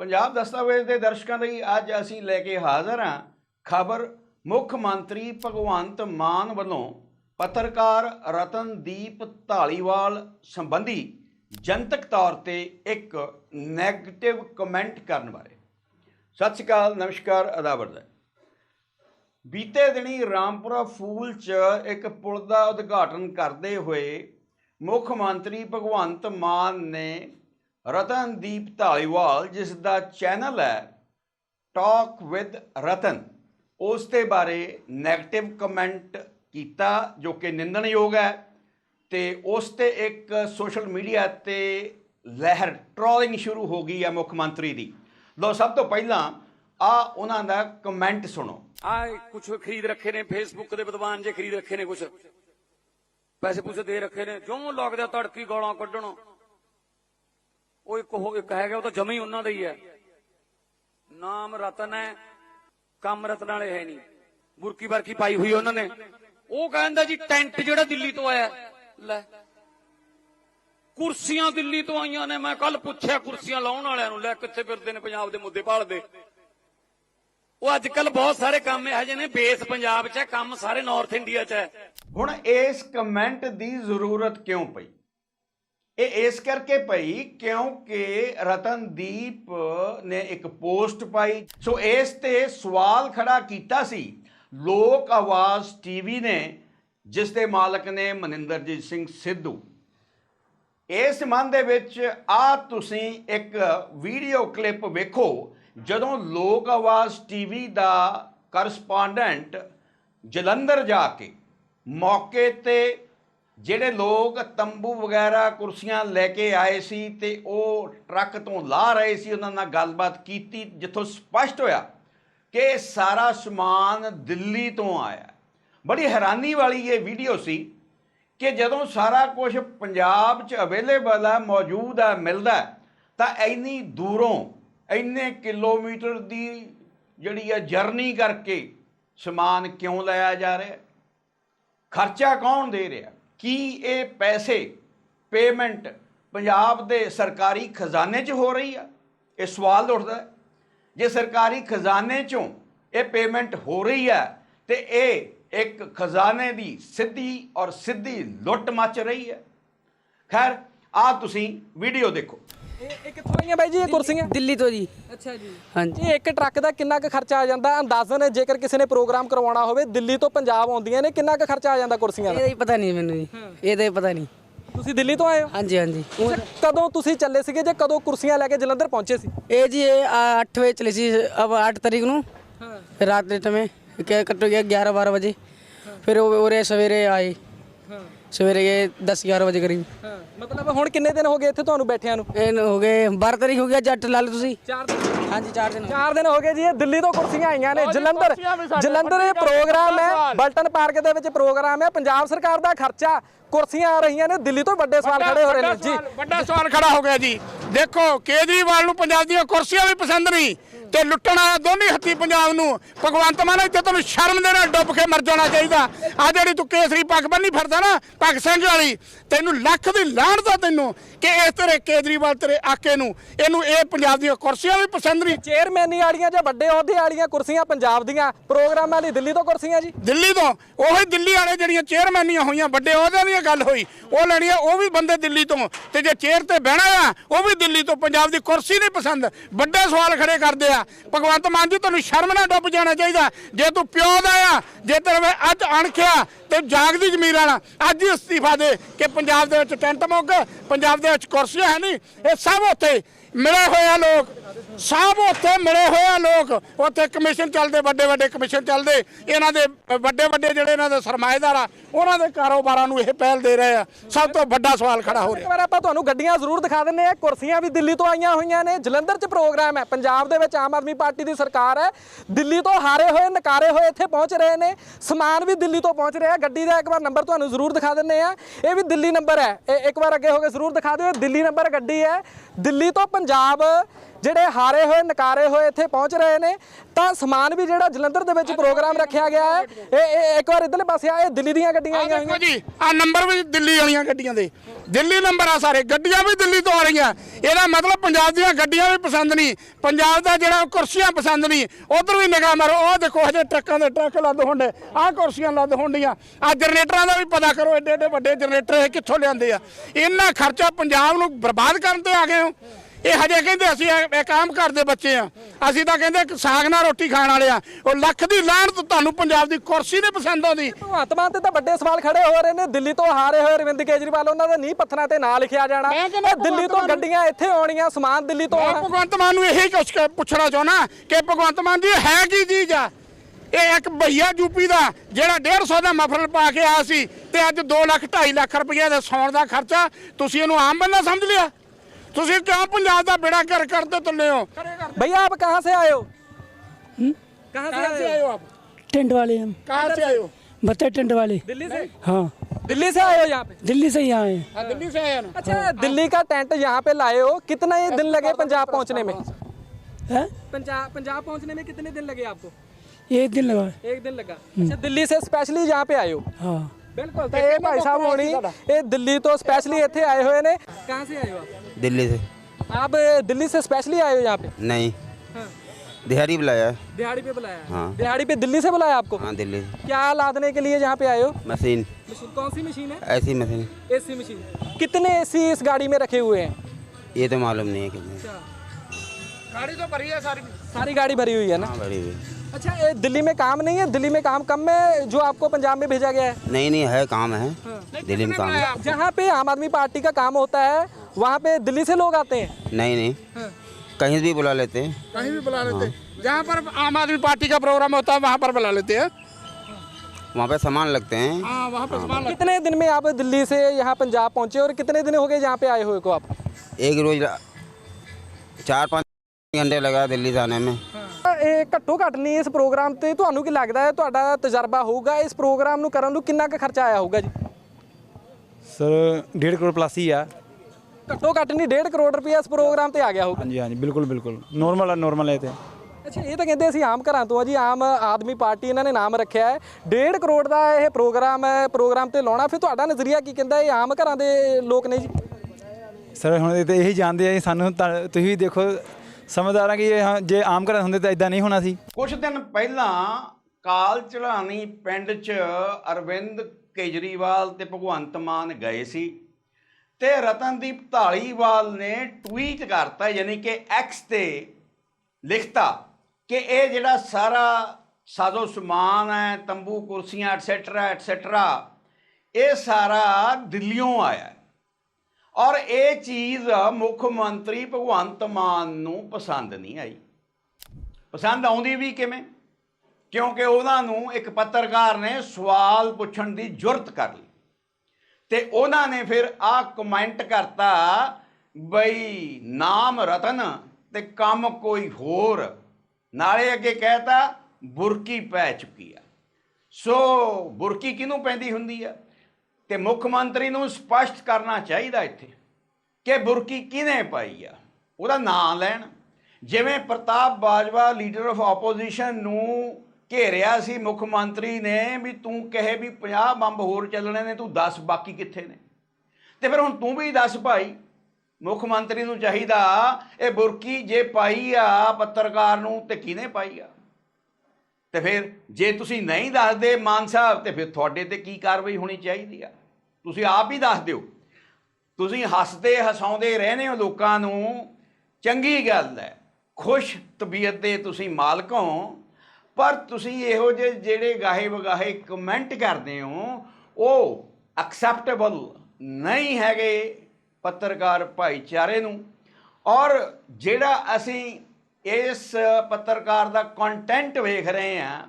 ਪੰਜਾਬ ਦਸਤਾਵੇਜ਼ ਦੇ ਦਰਸ਼ਕਾਂ ਲਈ ਅੱਜ ਅਸੀਂ ਲੈ ਕੇ ਹਾਜ਼ਰ ਹਾਂ ਖਬਰ ਮੁੱਖ ਮੰਤਰੀ ਭਗਵੰਤ ਮਾਨ ਵੱਲੋਂ ਪੱਤਰਕਾਰ ਰਤਨਦੀਪ ਢਾਲੀਵਾਲ ਸੰਬੰਧੀ ਜਨਤਕ ਤੌਰ ਤੇ ਇੱਕ 네ਗੇਟਿਵ ਕਮੈਂਟ ਕਰਨ ਬਾਰੇ। ਸਤਿ ਸ਼੍ਰੀ ਅਕਾਲ, ਨਮਸਕਾਰ, ਅਦਾਵਰਦਾ। ਬੀਤੇ ਦਿਨੀ ਰਾਮਪੁਰਾ ਫੂਲ 'ਚ ਇੱਕ ਪੁਲ ਦਾ ਉਦਘਾਟਨ ਕਰਦੇ ਹੋਏ ਮੁੱਖ ਮੰਤਰੀ ਭਗਵੰਤ ਮਾਨ ਨੇ ਰਤਨਦੀਪ ਢਾਲੀਵਾਲ, ਜਿਸ ਦਾ ਚੈਨਲ ਹੈ ਟਾਕ ਵਿਦ ਰਤਨ, ਉਸ ਦੇ ਬਾਰੇ 네ਗੇਟਿਵ ਕਮੈਂਟ ਕੀਤਾ, ਜੋ ਕਿ ਨਿੰਦਣਯੋਗ ਹੈ ਤੇ ਉਸ ਤੇ ਇੱਕ ਸੋਸ਼ਲ ਮੀਡੀਆ ਤੇ ਲਹਿਰ ਟ੍ਰੋਲਿੰਗ ਸ਼ੁਰੂ ਹੋ ਗਈ ਹੈ ਮੁੱਖ ਮੰਤਰੀ ਦੀ। ਲੋ ਸਭ ਤੋਂ ਪਹਿਲਾਂ ਆ ਉਹਨਾਂ ਦਾ ਕਮੈਂਟ ਸੁਣੋ। ਆ ਕੁਝ ਖਰੀਦ ਰੱਖੇ ਨੇ ਫੇਸਬੁੱਕ ਦੇ ਵਿਦਵਾਨ ਜੇ ਖਰੀਦ ਰੱਖੇ ਨੇ ਕੁਝ ਪੈਸੇ ਪੂਸੇ ਦੇ ਰੱਖੇ ਨੇ ਜੋ ਲੱਗਦਾ ਤੜਕੀ ਗਾਲਾਂ ਕੱਢਣ। ਉਹ ਇੱਕ ਹੋ ਇੱਕ ਹੈਗਾ ਉਹ ਤਾਂ ਜਮੀ ਉਹਨਾਂ ਦਾ ਹੀ ਹੈ। ਨਾਮ ਰਤਨ ਹੈ, ਕੰਮ ਰਤਨ ਵਾਲੇ ਹੈ ਨਹੀਂ। ਬੁਰਕੀ ਬਰਕੀ ਪਾਈ ਹੋਈ ਉਹਨਾਂ ਨੇ। ਉਹ ਕਹਿੰਦਾ ਜੀ, ਟੈਂਟ ਜਿਹੜਾ ਦਿੱਲੀ ਤੋਂ ਆਇਆ। ਲੈ, ਕੁਰਸੀਆਂ ਦਿੱਲੀ ਤੋਂ ਆਈਆਂ ਨੇ। ਮੈਂ ਕੱਲ ਪੁੱਛਿਆ ਕੁਰਸੀਆਂ ਲਾਉਣ ਵਾਲਿਆਂ ਨੂੰ, ਲੈ ਕਿੱਥੇ ਫਿਰਦੇ ਨੇ ਪੰਜਾਬ ਦੇ ਮੁੱਦੇ ਭਾਲਦੇ। ਉਹ ਅੱਜ ਕੱਲ ਬਹੁਤ ਸਾਰੇ ਕੰਮ ਇਹੋ ਜਿਹੇ ਨੇ। ਬੇਸ ਪੰਜਾਬ 'ਚ ਹੈ, ਕੰਮ ਸਾਰੇ ਨਾਰਥ ਇੰਡੀਆ 'ਚ ਹੈ। ਹੁਣ ਇਸ ਕਮੈਂਟ ਦੀ ਜ਼ਰੂਰਤ ਕਿਉਂ ਪਈ? ਇਹ ਇਸ ਕਰਕੇ ਪਈ ਕਿਉਂਕਿ ਰਤਨਦੀਪ ਨੇ ਇੱਕ ਪੋਸਟ ਪਾਈ। ਸੋ ਇਸ ਤੇ ਸਵਾਲ ਖੜਾ ਕੀਤਾ ਸੀ। ਲੋਕ ਆਵਾਜ਼ ਟੀਵੀ ਨੇ, ਜਿਸ ਦੇ ਮਾਲਕ ਨੇ ਮਨਿੰਦਰਜੀਤ ਸਿੰਘ ਸਿੱਧੂ। ਇਸ ਸੰਬੰਧ ਦੇ ਵਿੱਚ ਆ ਤੁਸੀਂ ਇੱਕ ਵੀਡੀਓ ਕਲਿੱਪ ਵੇਖੋ, ਜਦੋਂ ਲੋਕ ਆਵਾਜ਼ ਟੀਵੀ ਦਾ ਕਰਸਪੋਂਡੈਂਟ ਜਲੰਧਰ ਜਾ ਕੇ ਮੌਕੇ ਤੇ ਜਿਹੜੇ ਲੋਕ ਤੰਬੂ ਵਗੈਰਾ ਕੁਰਸੀਆਂ ਲੈ ਕੇ ਆਏ ਸੀ ਤੇ ਉਹ ਟਰੱਕ ਤੋਂ ਲਾਹ ਰਹੇ ਸੀ, ਉਹਨਾਂ ਨਾਲ ਗੱਲਬਾਤ ਕੀਤੀ, ਜਿੱਥੋਂ ਸਪਸ਼ਟ ਹੋਇਆ ਕਿ ਸਾਰਾ ਸਮਾਨ ਦਿੱਲੀ ਤੋਂ ਆਇਆ ਬੜੀ ਹੈਰਾਨੀ ਵਾਲੀ ਇਹ ਵੀਡੀਓ ਸੀ ਕਿ ਜਦੋਂ ਸਾਰਾ ਕੁਝ ਪੰਜਾਬ 'ਚ ਅਵੇਲੇਬਲ ਹੈ, ਮੌਜੂਦ ਹੈ, ਮਿਲਦਾ ਤਾਂ ਇੰਨੀ ਦੂਰੋਂ, ਇੰਨੇ ਕਿਲੋਮੀਟਰ ਦੀ ਜਿਹੜੀ ਹੈ ਜਰਨੀ ਕਰਕੇ ਸਮਾਨ ਕਿਉਂ ਲਾਇਆ ਜਾ ਰਿਹਾ ਖਰਚਾ ਕੌਣ ਦੇ ਰਿਹਾ ਕੀ ਇਹ ਪੈਸੇ ਪੇਮੈਂਟ ਪੰਜਾਬ ਦੇ ਸਰਕਾਰੀ ਖਜ਼ਾਨੇ 'ਚ ਹੋ ਰਹੀ ਆ? ਇਹ ਸਵਾਲ ਉੱਠਦਾ ਹੈ। ਜੇ ਸਰਕਾਰੀ ਖਜ਼ਾਨੇ 'ਚੋਂ ਇਹ ਪੇਮੈਂਟ ਹੋ ਰਹੀ ਹੈ, ਤੇ ਇਹ ਇੱਕ ਖਜ਼ਾਨੇ ਦੀ ਸਿੱਧੀ ਔਰ ਸਿੱਧੀ ਲੁੱਟ ਮਚ ਰਹੀ ਹੈ। ਖੈਰ ਆ ਤੁਸੀਂ ਵੀਡੀਓ ਦੇਖੋ। ਇਹ ਇਹ ਕਿੱਥੋਂ ਆਈਆਂ ਬਾਈ ਜੀ ਇਹ ਕੁਰਸੀਆਂ? ਦਿੱਲੀ ਤੋਂ ਜੀ। ਅੱਛਾ ਜੀ। ਹਾਂਜੀ। ਇਹ ਇੱਕ ਟਰੱਕ ਦਾ ਕਿੰਨਾ ਕੁ ਖਰਚਾ ਆ ਜਾਂਦਾ? ਅੰਦਾਜ਼ਨ ਜੇਕਰ ਕਿਸੇ ਨੇ ਪ੍ਰੋਗਰਾਮ ਕਰਵਾਉਣਾ ਹੋਵੇ ਦਿੱਲੀ ਤੋਂ ਪੰਜਾਬ ਆਉਂਦੀਆਂ ਨੇ ਕਿੰਨਾ ਕੁ ਖਰਚਾ ਆ ਜਾਂਦਾ ਕੁਰਸੀਆਂ ਦਾ? ਇਹਦਾ ਹੀ ਪਤਾ ਨਹੀਂ ਮੈਨੂੰ ਜੀ। ਇਹਦਾ ਹੀ ਪਤਾ ਨਹੀਂ। ਤੁਸੀਂ ਦਿੱਲੀ ਤੋਂ ਆਏ ਹੋ? ਹਾਂਜੀ ਹਾਂਜੀ। ਅੱਛਾ, ਕਦੋਂ ਤੁਸੀਂ ਚੱਲੇ ਸੀਗੇ ਜੇ ਕਦੋਂ ਕੁਰਸੀਆਂ ਲੈ ਕੇ ਜਲੰਧਰ ਪਹੁੰਚੇ ਸੀ? ਇਹ ਜੀ ਇਹ 8 ਵਜੇ ਚਲੀ ਸੀ अब 8 ਤਾਰੀਖ ਨੂੰ। ਹਾਂ। ਰਾਤ ਦੇ ਟਮੇ ਕਿ ਕੱਟੋ ਗਿਆ 11 12 ਵਜੇ। ਫਿਰ ਉਹ ਉਰੇ ਸਵੇਰੇ ਆਏ। ਹਾਂ ਸਵੇਰੇ ਗਏ 10 11 ਵਜੇ ਕਰੀਬ। ਹਾਂ ਮਤਲਬ ਹੁਣ ਕਿੰਨੇ ਦਿਨ ਹੋ ਗਏ ਇੱਥੇ ਤੁਹਾਨੂੰ ਬੈਠਿਆਂ ਨੂੰ? ਇਹ ਹੋ ਗਏ 12 ਤਾਰੀਖ ਹੋ ਗਿਆ ਜੱਟ ਲਾ ਲਓ ਤੁਸੀਂ। 4 ਦਿਨ। ਹਾਂਜੀ 4 ਦਿਨ। ਚਾਰ ਦਿਨ ਹੋ ਗਏ ਜੀ ਇਹ ਦਿੱਲੀ ਤੋਂ ਕੁਰਸੀਆਂ ਆਈਆਂ ਨੇ। ਜਲੰਧਰ ਜਲੰਧਰ ਇਹ ਪ੍ਰੋਗਰਾਮ ਹੈ। ਬਲਟਨ ਪਾਰਕ ਦੇ ਵਿੱਚ ਪ੍ਰੋਗਰਾਮ ਹੈ। ਪੰਜਾਬ ਸਰਕਾਰ ਦਾ ਖਰਚਾ ਕੁਰਸੀਆਂ ਆ ਰਹੀਆਂ ਨੇ। ਦਿੱਲੀ ਤੋਂ ਵੱਡੇ ਸਵਾਲ ਖੜੇ ਹੋ ਰਹੇ ਨੇ। ਜੀ। ਵੱਡਾ ਸਵਾਲ ਖੜਾ ਹੋ ਗਿਆ ਜੀ। ਦੇਖੋ ਕੇਜਰੀਵਾਲ ਨੂੰ ਪੰਜਾਬ ਦੀਆਂ ਕੁਰਸੀਆਂ ਵੀ ਪਸੰਦ ਨਹੀਂ। ਤੇ ਲੁੱਟਣਾ ਦੋਨੀ ਹੱਥੀ ਪੰਜਾਬ ਨੂੰ। ਭਗਵੰਤ ਮਾਨ ਇੱਥੇ ਤੁਹਾਨੂੰ ਸ਼ਰਮ ਦੇ ਨਾਲ ਡੁੱਬ ਕੇ ਮਰ ਜਾਣਾ ਚਾਹੀਦਾ। ਆ ਜਿਹੜੀ ਤੂੰ ਕੇਸਰੀ ਪੱਗ ਬੰਨੀ ਫਿਰਦਾ ਨਾ ਭਗਤ ਸਿੰਘ ਵਾਲੀ ਤੈਨੂੰ ਲੱਖ ਦੀ ਲਾਹਣਤ ਆ ਤੈਨੂੰ ਕਿ ਇਸ ਤੇਰੇ ਕੇਜਰੀਵਾਲ ਤੇਰੇ ਆਕੇ ਨੂੰ ਇਹਨੂੰ ਇਹ ਪੰਜਾਬ ਦੀਆਂ ਕੁਰਸੀਆਂ ਵੀ ਪਸੰਦ ਨਹੀਂ। ਚੇਅਰਮੈਨੀ ਵਾਲੀਆਂ ਜਾਂ ਵੱਡੇ ਅਹੁਦੇ ਵਾਲੀਆਂ ਕੁਰਸੀਆਂ ਪੰਜਾਬ ਦੀਆਂ? ਪ੍ਰੋਗਰਾਮਾਂ ਲਈ ਦਿੱਲੀ ਤੋਂ ਕੁਰਸੀਆਂ ਜੀ? ਦਿੱਲੀ ਤੋਂ? ਉਹੀ ਦਿੱਲੀ ਵਾਲੇ ਜਿਹੜੀਆਂ ਚੇਅਰਮੈਨੀਆਂ ਹੋਈਆਂ ਵੱਡੇ ਅਹੁਦਿਆਂ ਦੀਆਂ ਗੱਲ ਹੋਈ। ਉਹ ਲੈਣੀਆਂ ਉਹ ਵੀ ਬੰਦੇ ਦਿੱਲੀ ਤੋਂ। ਤੇ ਜੇ ਚੇਅਰ ਤੇ ਬਹਿਣਾ ਆ ਉਹ ਵੀ ਦਿੱਲੀ ਤੋਂ। ਪੰਜਾਬ ਦੀ ਕੁਰਸੀ ਨਹੀਂ ਪਸੰਦ। ਵੱਡੇ ਸਵਾਲ ਖੜੇ ਕਰਦੇ ਆ। ਭਗਵੰਤ ਮਾਨ ਜੀ, ਤੁਹਾਨੂੰ ਸ਼ਰਮ ਨਾ ਡੁੱਬ ਜਾਣਾ ਚਾਹੀਦਾ। ਜੇ ਤੂੰ ਪਿਓ ਦਾ ਆ, ਜੇ ਤੇਰੇ ਅੱਜ ਅਣਖਿਆ ਤੇ ਜਾਗਦੀ ਜ਼ਮੀਰ ਵਾਲਾ, ਅੱਜ ਹੀ ਅਸਤੀਫਾ ਦੇ ਕਿ ਪੰਜਾਬ ਦੇ ਵਿੱਚ ਟੈਂਟ ਮੁੱਕ, ਪੰਜਾਬ ਦੇ ਵਿੱਚ ਕੁਰਸੀਆਂ ਹੈ ਨਹੀਂ, ਇਹ ਸਭ ਉੱਥੇ ਮਿਲੇ ਹੋਏ ਆ ਲੋਕ। ਸਭ ਉੱਥੇ ਮਿਲੇ ਹੋਏ ਆ ਲੋਕ। ਉੱਥੇ ਕਮਿਸ਼ਨ ਚੱਲਦੇ, ਵੱਡੇ ਵੱਡੇ ਕਮਿਸ਼ਨ ਚੱਲਦੇ। ਇਹਨਾਂ ਦੇ, ਵੱਡੇ ਵੱਡੇ ਜਿਹੜੇ ਇਹਨਾਂ ਦੇ ਸਰਮਾਏਦਾਰ ਆ, ਉਹਨਾਂ ਦੇ ਕਾਰੋਬਾਰਾਂ ਨੂੰ ਇਹ ਪਹਿਲ ਦੇ ਰਹੇ ਆ। ਸਭ ਤੋਂ ਵੱਡਾ ਸਵਾਲ ਖੜਾ ਹੋ ਇੱਕ ਵਾਰ ਆਪਾਂ ਤੁਹਾਨੂੰ ਗੱਡੀਆਂ ਜ਼ਰੂਰ ਦਿਖਾ ਦਿੰਨੇ ਆ ਕੁਰਸੀਆਂ ਵੀ ਦਿੱਲੀ ਤੋਂ ਆਈਆਂ ਹੋਈਆਂ ਨੇ। ਜਲੰਧਰ 'ਚ ਪ੍ਰੋਗਰਾਮ ਹੈ। ਪੰਜਾਬ ਦੇ ਵਿੱਚ ਆਮ ਆਦਮੀ ਪਾਰਟੀ ਦੀ ਸਰਕਾਰ ਹੈ। ਦਿੱਲੀ ਤੋਂ ਹਾਰੇ ਹੋਏ, ਨਕਾਰੇ ਹੋਏ ਇੱਥੇ ਪਹੁੰਚ ਰਹੇ ਨੇ। ਸਮਾਨ ਵੀ ਦਿੱਲੀ ਤੋਂ ਪਹੁੰਚ ਰਿਹਾ। ਗੱਡੀ ਦਾ ਇੱਕ ਵਾਰ ਨੰਬਰ ਤੁਹਾਨੂੰ ਜ਼ਰੂਰ ਦਿਖਾ ਦਿੰਨੇ ਆ ਇਹ ਵੀ ਦਿੱਲੀ ਨੰਬਰ ਹੈ। ਇਹ ਇੱਕ ਵਾਰ ਅੱਗੇ ਹੋ ਕੇ ਜ਼ਰੂਰ ਦਿਖਾ ਦਿਓ। ਦਿੱਲੀ ਨੰਬਰ ਗੱਡੀ ਹੈ। ਦਿੱਲੀ ਤੋਂ ਪੰਜਾਬ, ਜਿਹੜੇ ਹਾਰੇ ਹੋਏ ਨਕਾਰੇ ਹੋਏ ਇੱਥੇ ਪਹੁੰਚ ਰਹੇ ਨੇ। ਤਾਂ ਸਮਾਨ ਵੀ ਜਿਹੜਾ ਜਲੰਧਰ ਦੇ ਵਿੱਚ ਪ੍ਰੋਗਰਾਮ ਰੱਖਿਆ ਗਿਆ ਹੈ। ਇਹ ਇੱਕ ਵਾਰ ਇਧਰਲੇ ਪਾਸੇ ਆ ਇਹ ਦਿੱਲੀ ਦੀਆਂ ਗੱਡੀਆਂ ਆਈਆਂ ਹੋਈਆਂ। ਜੀ ਆ ਨੰਬਰ ਵੀ ਦਿੱਲੀ ਵਾਲੀਆਂ ਗੱਡੀਆਂ ਦੇ। ਦਿੱਲੀ ਨੰਬਰ ਆ ਸਾਰੇ ਗੱਡੀਆਂ ਵੀ ਦਿੱਲੀ ਤੋਂ ਆ ਰਹੀਆਂ। ਇਹਦਾ ਮਤਲਬ ਪੰਜਾਬ ਦੀਆਂ ਗੱਡੀਆਂ ਵੀ ਪਸੰਦ ਨਹੀਂ। ਪੰਜਾਬ ਦਾ ਜਿਹੜਾ ਕੁਰਸੀਆਂ ਪਸੰਦ ਨਹੀਂ। ਉਧਰ ਵੀ ਨਿਗਾਹ ਮਾਰੋ ਉਹ ਦੇਖੋ ਹਜੇ ਟਰੱਕਾਂ ਦੇ ਟਰੱਕ ਲੱਦ ਹੁੰਦੇ ਆਹ ਕੁਰਸੀਆਂ ਲੱਦ ਹੁੰਦੀਆਂ ਆ ਜਨਰੇਟਰਾਂ ਦਾ ਵੀ ਪਤਾ ਕਰੋ ਏਡੇ ਏਡੇ ਵੱਡੇ ਜਨਰੇਟਰ ਇਹ ਕਿੱਥੋਂ ਲਿਆਂਦੇ ਆ। ਇੰਨਾ ਖਰਚਾ ਪੰਜਾਬ ਨੂੰ ਬਰਬਾਦ ਕਰਨ ਤੇ ਆ ਗਏ ਹੋ। ਇਹ ਹਜੇ ਕਹਿੰਦੇ ਅਸੀਂ ਇਹ ਇਹ ਕੰਮ ਕਰਦੇ ਬੱਚੇ ਆ। ਅਸੀਂ ਤਾਂ ਕਹਿੰਦੇ ਸਾਗ ਨਾਲ ਰੋਟੀ ਖਾਣ ਵਾਲੇ ਆ। ਉਹ ਲੱਖ ਦੀ ਲਾਹਨਤ ਤੁਹਾਨੂੰ ਪੰਜਾਬ ਦੀ ਕੁਰਸੀ ਨਹੀਂ ਪਸੰਦ ਆਉਂਦੀ। ਭਗਵੰਤ ਮਾਨ ਤੇ ਤਾਂ ਵੱਡੇ ਸਵਾਲ ਖੜੇ ਹੋ ਰਹੇ ਨੇ। ਦਿੱਲੀ ਤੋਂ ਹਾਰੇ ਹੋਏ ਅਰਵਿੰਦ ਕੇਜਰੀਵਾਲ ਉਹਨਾਂ ਦੇ ਨੀਂਹ ਪੱਥਰਾਂ ਤੇ ਨਾਂ ਲਿਖਿਆ ਜਾਣਾ। ਇਹ ਦਿੱਲੀ ਤੋਂ ਭਗਵੰਤ ਮਾਨ- ਗੱਡੀਆਂ ਇੱਥੇ ਆਉਣੀਆਂ ਸਮਾਨ ਦਿੱਲੀ ਤੋਂ ਆਉਣਾ। ਭਗਵੰਤ ਮਾਨ ਨੂੰ ਇਹੀ ਕੁਛ ਪੁੱਛਣਾ ਚਾਹੁੰਦਾ ਕਿ ਭਗਵੰਤ ਮਾਨ ਜੀ ਹੈ ਕੀ ਚੀਜ਼ ਆ? ਇਹ ਇੱਕ ਭਈਆ ਯੂਪੀ ਦਾ ਜਿਹੜਾ 150 ਦਾ ਮਫਰਲ ਪਾ ਕੇ ਆਇਆ ਸੀ ਤੇ ਅੱਜ 2 ਲੱਖ 2.5 ਲੱਖ ਰੁਪਏ ਦੇ ਸੌਣ ਦਾ ਖਰਚਾ ਤੁਸੀਂ ਇਹਨੂੰ ਆਮ ਬੰਦਾ ਸਮਝ ਲਿਆ? ਤੁਸੀਂ ਕਿਉਂ ਪੰਜਾਬ ਦਾ ਬੇੜਾ ਕਰ ਕਰਦੇ ਤੁੱਲੇ ਹੋ भैया आप कहाँ से आए हो कहाँ से आए हो आप टेंट वाले हम कहाँ से आए हो बता टेंट वाले दिल्ली से हाँ दिल्ली से आए हो यहाँ पे दिल्ली से ही आए हैं। हाँ, दिल्ली से आए हो ना अच्छा दिल्ली का टेंट यहाँ पे लाए हो कितने दिन लगे पंजाब पहुँचने में हैं? पंजाब पंजाब पहुँचने में कितने दिन लगे आपको एक दिन लगा एक दिन लगा अच्छा दिल्ली से स्पेशली यहाँ पे आए हो हाँ ਬਿਲਕੁਲ ਤੇ ਇਹ ਭਾਈ ਸਾਹਿਬ ਹੋਣੀ ਇਹ ਦਿੱਲੀ ਤੋਂ ਸਪੈਸ਼ਲੀ ਇੱਥੇ ਆਏ ਹੋਏ ਨੇ ਕਹਾਂ ਸੇ ਆਏ ਹੋ ਆਪ दिल्ली से। आप दिल्ली से स्पेशली आए हो यहाँ पे? नहीं। हाँ। दिहाड़ी बुलाया दिहाड़ी पे बुलाया हाँ। दिहाड़ी पे दिल्ली से बुलाया आपको? हाँ दिल्ली। से क्या लादने के लिए यहाँ पे आए हो? मशीन। मशीन कौन सी मशीन है? AC machine. AC machine. कितने एसी इस गाड़ी में रखे हुए हैं? ये तो मालूम नहीं है कितनी। गाड़ी तो भरी है सारी। सारी गाड़ी भरी हुई है ना? हाँ भरी हुई। अच्छा ये दिल्ली में काम नहीं है? दिल्ली में काम कम है जो आपको पंजाब में भेजा गया है? नहीं नहीं है काम है। दिल्ली में काम है। जहाँ पे आम आदमी पार्टी का काम होता है वहाँ पे दिल्ली से लोग आते हैं नहीं नहीं कहीं भी बुला लेते हैं कहीं भी बुला लेते जहाँ पर आम आदमी पार्टी का प्रोग्राम होता है वहाँ पर बुला लेते हैं वहाँ पे सामान लगते हैं हाँ वहाँ पर सामान कितने दिन में आप दिल्ली से यहाँ पंजाब पहुँचे और कितने दिन हो गए यहाँ पे आए हुए को आप एक रोज चार पाँच घंटे लगा दिल्ली से आने में ਇਹ ਘੱਟੋ ਘੱਟ ਨਹੀਂ ਇਸ ਪ੍ਰੋਗਰਾਮ ਤੇ ਤੁਹਾਨੂੰ ਕੀ ਲੱਗਦਾ ਹੈ ਤੁਹਾਡਾ ਤਜਰਬਾ ਹੋਊਗਾ ਇਸ ਪ੍ਰੋਗਰਾਮ ਨੂੰ ਕਰਨ ਨੂੰ ਕਿੰਨਾ ਕੁ ਖਰਚਾ ਆਇਆ ਹੋਊਗਾ ਜੀ ਸਰ 1.5 ਕਰੋੜ ਪਲੱਸ ਹੀ ਆ ਘੱਟੋ ਘੱਟ ਨਹੀਂ 1.5 ਕਰੋੜ ਰੁਪਏ ਇਸ ਪ੍ਰੋਗਰਾਮ ਤੇ ਆ ਗਿਆ ਹੋਊਗਾ। ਹਾਂਜੀ ਹਾਂਜੀ ਬਿਲਕੁਲ ਬਿਲਕੁਲ। ਨੋਰਮਲ ਆ ਨੋਰਮਲ ਹੈ ਤੇ। ਅੱਛਾ ਇਹ ਤਾਂ ਕਹਿੰਦੇ ਅਸੀਂ ਆਮ ਘਰਾਂ ਤੋਂ ਆ ਜੀ ਆਮ ਆਦਮੀ ਪਾਰਟੀ ਇਹਨਾਂ ਨੇ ਨਾਮ ਰੱਖਿਆ ਹੈ। 1.5 ਕਰੋੜ ਦਾ ਇਹ ਪ੍ਰੋਗਰਾਮ ਹੈ ਪ੍ਰੋਗਰਾਮ ਤੇ ਲਾਉਣਾ। ਫਿਰ ਤੁਹਾਡਾ ਨਜ਼ਰੀਆ ਕੀ ਕਹਿੰਦਾ ਇਹ ਆਮ ਘਰਾਂ ਦੇ ਲੋਕ ਨੇ ਜੀ? ਸਰ ਹੁਣ ਇਹ ਤੇ ਇਹੀ ਜਾਣਦੇ ਆ ਜੀ, ਸਾਨੂੰ ਤੁਸੀਂ ਵੀ ਦੇਖੋ ਸਮਝਦਾਰਾਂ ਕਿ ਜੇ ਆਮ ਘਰਾਂ ਹੁੰਦੇ ਤਾਂ ਇਦਾਂ ਨਹੀਂ ਹੋਣਾ ਸੀ। ਕੁਝ ਦਿਨ ਪਹਿਲਾਂ ਕਾਲ ਚੜਾਣੀ ਪਿੰਡ 'ਚ ਅਰਵਿੰਦ ਕੇਜਰੀਵਾਲ ਤੇ ਭਗਵੰਤ ਮਾਨ ਗਏ ਸੀ। ਤੇ ਰਤਨਦੀਪ ਢਾਲੀਵਾਲ ਨੇ ਟਵੀਟ ਕਰਤਾ, ਯਾਨੀ ਕਿ ਐਕਸ ਤੇ ਲਿਖਤਾ ਕਿ ਇਹ ਜਿਹੜਾ ਸਾਰਾ ਸਾਜ਼ੋ ਸਮਾਨ ਹੈ, ਤੰਬੂ ਕੁਰਸੀਆਂ ਐਟਸੈਟਰਾ ਐਟਸੈਟਰਾ ਇਹ ਸਾਰਾ ਦਿੱਲੀੋਂ ਆਇਆ। ਔਰ ਇਹ ਚੀਜ਼ ਮੁੱਖ ਮੰਤਰੀ ਭਗਵੰਤ ਮਾਨ ਨੂੰ ਪਸੰਦ ਨਹੀਂ ਆਈ। ਪਸੰਦ ਆਉਂਦੀ ਵੀ ਕਿਵੇਂ? ਕਿਉਂਕਿ ਉਹਨਾਂ ਨੂੰ ਇੱਕ ਪੱਤਰਕਾਰ ਨੇ ਸਵਾਲ ਪੁੱਛਣ ਦੀ ਜੁਰਤ ਕਰ ਲਈ। ਤੇ ਉਹਨਾਂ ਨੇ ਫਿਰ ਆ ਕਮੈਂਟ ਕਰਤਾ, ਬਈ ਨਾਮ ਰਤਨ ਤੇ ਕੰਮ ਕੋਈ ਹੋਰ। ਨਾਲੇ ਅੱਗੇ ਕਹਿਤਾ, ਬੁਰਕੀ ਪੈ ਚੁੱਕੀ ਆ। ਸੋ ਬੁਰਕੀ ਕਿਹਨੂੰ ਪੈਂਦੀ ਹੁੰਦੀ ਆ? ਤੇ ਮੁੱਖ ਮੰਤਰੀ ਨੂੰ ਸਪਸ਼ਟ ਕਰਨਾ ਚਾਹੀਦਾ ਇੱਥੇ ਕਿ ਬੁਰਕੀ ਕਿਹਨੇ ਪਾਈ ਆ? ਉਹਦਾ ਨਾਂ ਲੈਣ। ਜਿਵੇਂ Partap Bajwa leader of opposition ਨੂੰ ਘੇਰਿਆ ਸੀ ਮੁੱਖ ਮੰਤਰੀ ਨੇ ਵੀ ਤੂੰ ਕਹੇ ਵੀ 50 ਬੰਬ ਹੋਰ ਚੱਲਣੇ ਨੇ, ਤੂੰ 10 ਬਾਕੀ ਕਿੱਥੇ ਨੇ? ਤੇ ਫਿਰ ਹੁਣ ਤੂੰ ਵੀ ਦੱਸ ਭਾਈ, ਮੁੱਖ ਮੰਤਰੀ ਨੂੰ ਚਾਹੀਦਾ ਇਹ ਬੁਰਕੀ ਜੇ ਪਾਈ ਆ ਪੱਤਰਕਾਰ ਨੂੰ ਤੇ ਕਿਹਨੇ ਪਾਈ ਆ? ਤੇ ਫਿਰ ਜੇ ਤੁਸੀਂ ਨਹੀਂ ਦੱਸਦੇ ਮਾਨ ਸਾਹਿਬ, ਤੇ ਫਿਰ ਤੁਹਾਡੇ ਤੇ ਕੀ ਕਾਰਵਾਈ ਹੋਣੀ ਚਾਹੀਦੀ ਆ? ਤੁਸੀਂ ਆਪ ਹੀ ਦੱਸ ਦਿਓ। ਤੁਸੀਂ ਹੱਸਦੇ ਹਸਾਉਂਦੇ ਰਹਿੰਦੇ ਹੋ ਲੋਕਾਂ ਨੂੰ। ਚੰਗੀ ਗੱਲ ਹੈ, ਖੁਸ਼ ਤਬੀਅਤ ਦੇ ਤੁਸੀਂ ਮਾਲਕ ਹੋ। ਪਰ ਤੁਸੀਂ ਇਹੋ ਜਿਹੇ ਜਿਹੜੇ ਗਾਹੇ ਵਗਾਹੇ ਕਮੈਂਟ ਕਰਦੇ ਹੋ, ਉਹ ਐਕਸੈਪਟੇਬਲ ਨਹੀਂ ਹੈਗੇ ਪੱਤਰਕਾਰ ਭਾਈਚਾਰੇ ਨੂੰ। ਔਰ ਜਿਹੜਾ ਅਸੀਂ ਇਸ ਪੱਤਰਕਾਰ ਦਾ ਕੰਟੈਂਟ ਵੇਖ ਰਹੇ ਹਾਂ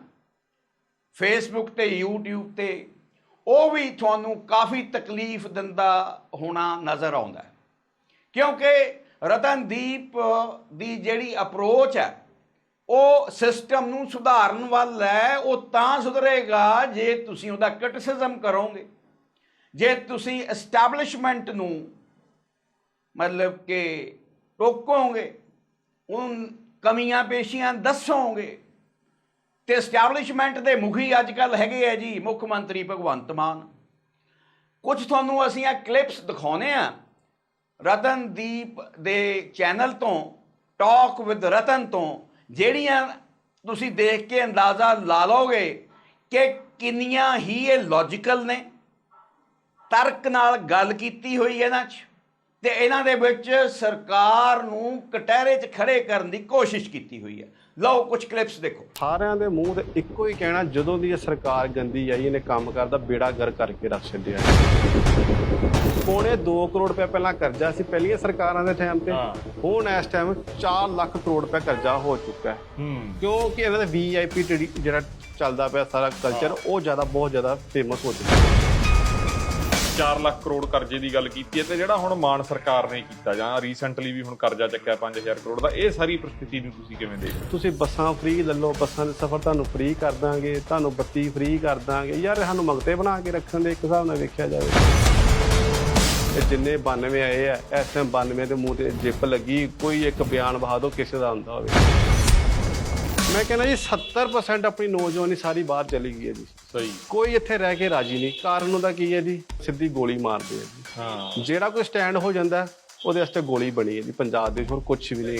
ਫੇਸਬੁੱਕ ਤੇ, YouTube ਤੇ, ਉਹ ਵੀ ਤੁਹਾਨੂੰ ਕਾਫੀ ਤਕਲੀਫ ਦਿੰਦਾ ਹੋਣਾ ਨਜ਼ਰ ਆਉਂਦਾ ਕਿਉਂਕਿ ਰਤਨਦੀਪ ਦੀ ਜਿਹੜੀ ਅਪਰੋਚ ਹੈ ਉਹ ਸਿਸਟਮ ਨੂੰ ਸੁਧਾਰਨ ਵੱਲ ਹੈ, ਉਹ ਤਾਂ ਸੁਧਰੇਗਾ ਜੇ ਤੁਸੀਂ ਉਹਦਾ ਕ੍ਰਿਟਿਸਿਜ਼ਮ ਕਰੋਗੇ। ਜੇ ਤੁਸੀਂ ਐਸਟੈਬਲਿਸ਼ਮੈਂਟ ਨੂੰ ਮਤਲਬ ਕਿ ਟੋਕੋਗੇ ਉਹ ਕਮੀਆਂ ਪੇਸ਼ੀਆਂ ਦੱਸੋਗੇ, ਤੇ ਐਸਟੈਬਲਿਸ਼ਮੈਂਟ ਦੇ ਮੁਖੀ ਅੱਜ ਕੱਲ ਹੈਗੇ ਆ ਜੀ ਮੁੱਖ ਮੰਤਰੀ ਭਗਵੰਤ ਮਾਨ। ਕੁਝ ਤੁਹਾਨੂੰ ਅਸੀਂ ਇਹ ਕਲਿੱਪਸ ਦਿਖਾਉਨੇ ਆ। ਰਤਨਦੀਪ ਦੇ ਚੈਨਲ ਤੋਂ ਟਾਕ ਵਿਦ ਰਤਨ ਤੋਂ ਜਿਹੜੀਆਂ ਤੁਸੀਂ ਦੇਖ ਕੇ ਅੰਦਾਜ਼ਾ ਲਾ ਲਓਗੇ ਕਿ ਕਿੰਨੀਆਂ ਹੀ ਇਹ ਲੌਜੀਕਲ ਨੇ। ਤਰਕ ਨਾਲ ਗੱਲ ਕੀਤੀ ਹੋਈ ਇਹਨਾਂ 'ਚ ਤੇ ਇਹਨਾਂ ਦੇ ਵਿੱਚ ਸਰਕਾਰ ਨੂੰ ਕਟਹਿਰੇ 'ਚ ਖੜੇ ਕਰਨ ਦੀ ਕੋਸ਼ਿਸ਼ ਕੀਤੀ ਹੋਈ ਹੈ। ਲਓ ਕੁਝ ਕਲਿੱਪਸ ਦੇਖੋ। ਸਾਰਿਆਂ ਦੇ ਮੂੰਹ ਤੇ ਇੱਕੋ ਹੀ ਕਹਿਣਾ, ਜਦੋਂ ਦੀ ਇਹ ਸਰਕਾਰ ਗੰਦੀ ਆਈ, ਇਹਨੇ ਕੰਮ ਕਰਦਾ, ਬੇੜਾ ਗਰ ਕਰਕੇ ਰੱਖ ਛੱਡਿਆ। ਪੌਣੇ 2 ਕਰੋੜ ਰੁਪਏ ਪਹਿਲਾਂ ਕਰਜ਼ਾ ਸੀ ਪਹਿਲੀਆਂ ਸਰਕਾਰਾਂ ਦੇ ਟਾਈਮ ਤੇ। ਹੁਣ ਇਸ ਟਾਈਮ 4 ਲੱਖ ਕਰੋੜ ਰੁਪਏ ਕਰਜ਼ਾ ਹੋ ਚੁੱਕਾ ਹੈ। ਕਿਉਂਕਿ ਇਹਨਾਂ ਦਾ ਵੀਆਈਪੀ ਜਿਹੜਾ ਚੱਲਦਾ ਪਿਆ ਸਾਰਾ ਕਲਚਰ ਉਹ ਜ਼ਿਆਦਾ ਬਹੁਤ ਜ਼ਿਆਦਾ ਫੇਮਸ ਹੋ ਚੁੱਕਾ 4 ਲੱਖ ਕਰੋੜ ਕਰਜ਼ੇ ਦੀ ਗੱਲ ਕੀਤੀ ਹੈ ਤੇ ਜਿਹੜਾ ਹੁਣ ਮਾਨ ਸਰਕਾਰ ਨੇ ਕੀਤਾ ਜਾਂ ਰੀਸੈਂਟਲੀ ਵੀ ਹੁਣ ਕਰਜ਼ਾ ਚੱਕਿਆ 5000 ਕਰੋੜ ਦਾ ਇਹ ਸਾਰੀ ਪ੍ਰਸਥਿਤੀ ਨੂੰ ਤੁਸੀਂ ਕਿਵੇਂ ਦੇਖਦੇ ਤੁਸੀਂ ਬੱਸਾਂ ਫ੍ਰੀ ਲੈ ਲਓ ਬੱਸਾਂ ਦੇ ਸਫ਼ਰ ਤੁਹਾਨੂੰ ਫ੍ਰੀ ਕਰ ਦਾਂਗੇ ਤੁਹਾਨੂੰ ਬੱਤੀ ਫ੍ਰੀ ਕਰ ਦਾਂਗੇ। ਯਾਰ ਸਾਨੂੰ ਮੰਗਤੇ ਬਣਾ ਕੇ ਰੱਖਣ ਦੇ ਇੱਕ ਹਿਸਾਬ ਨਾਲ ਵੇਖਿਆ ਜਾਵੇ। ਇਹ ਜਿੰਨੇ 92 ਆਏ ਆ ਇਸ ਟਾਈਮ 92 ਦੇ ਮੂੰਹ ਤੇ ਜਿੱਪ ਲੱਗੀ ਕੋਈ ਇੱਕ ਬਿਆਨ ਬਹਾ ਦਿਓ ਕਿਸੇ ਦਾ ਹੁੰਦਾ ਹੋਵੇ। ਮੈਂ ਕਹਿੰਦਾ ਜੀ 70% ਆਪਣੀ ਨੌਜਵਾਨੀ ਸਾਰੀ ਬਾਹਰ ਚਲੀ ਗਈ ਹੈ ਜੀ। ਸਹੀ। ਕੋਈ ਇੱਥੇ ਰਹਿ ਕੇ ਰਾਜੀ ਨਹੀਂ। ਕਾਰਨ ਉਹਦਾ ਕੀ ਹੈ ਜੀ? ਸਿੱਧੀ ਗੋਲੀ ਮਾਰਦੇ ਆ ਜੀ। ਹਾਂ। ਜਿਹੜਾ ਕੋਈ ਸਟੈਂਡ ਹੋ ਜਾਂਦਾ ਉਹਦੇ ਵਾਸਤੇ ਗੋਲੀ ਬਣੀ ਹੈ ਜੀ। ਪੰਜਾਬ ਦੇ ਵਿੱਚ ਹੋਰ ਕੁਝ ਵੀ ਨਹੀਂ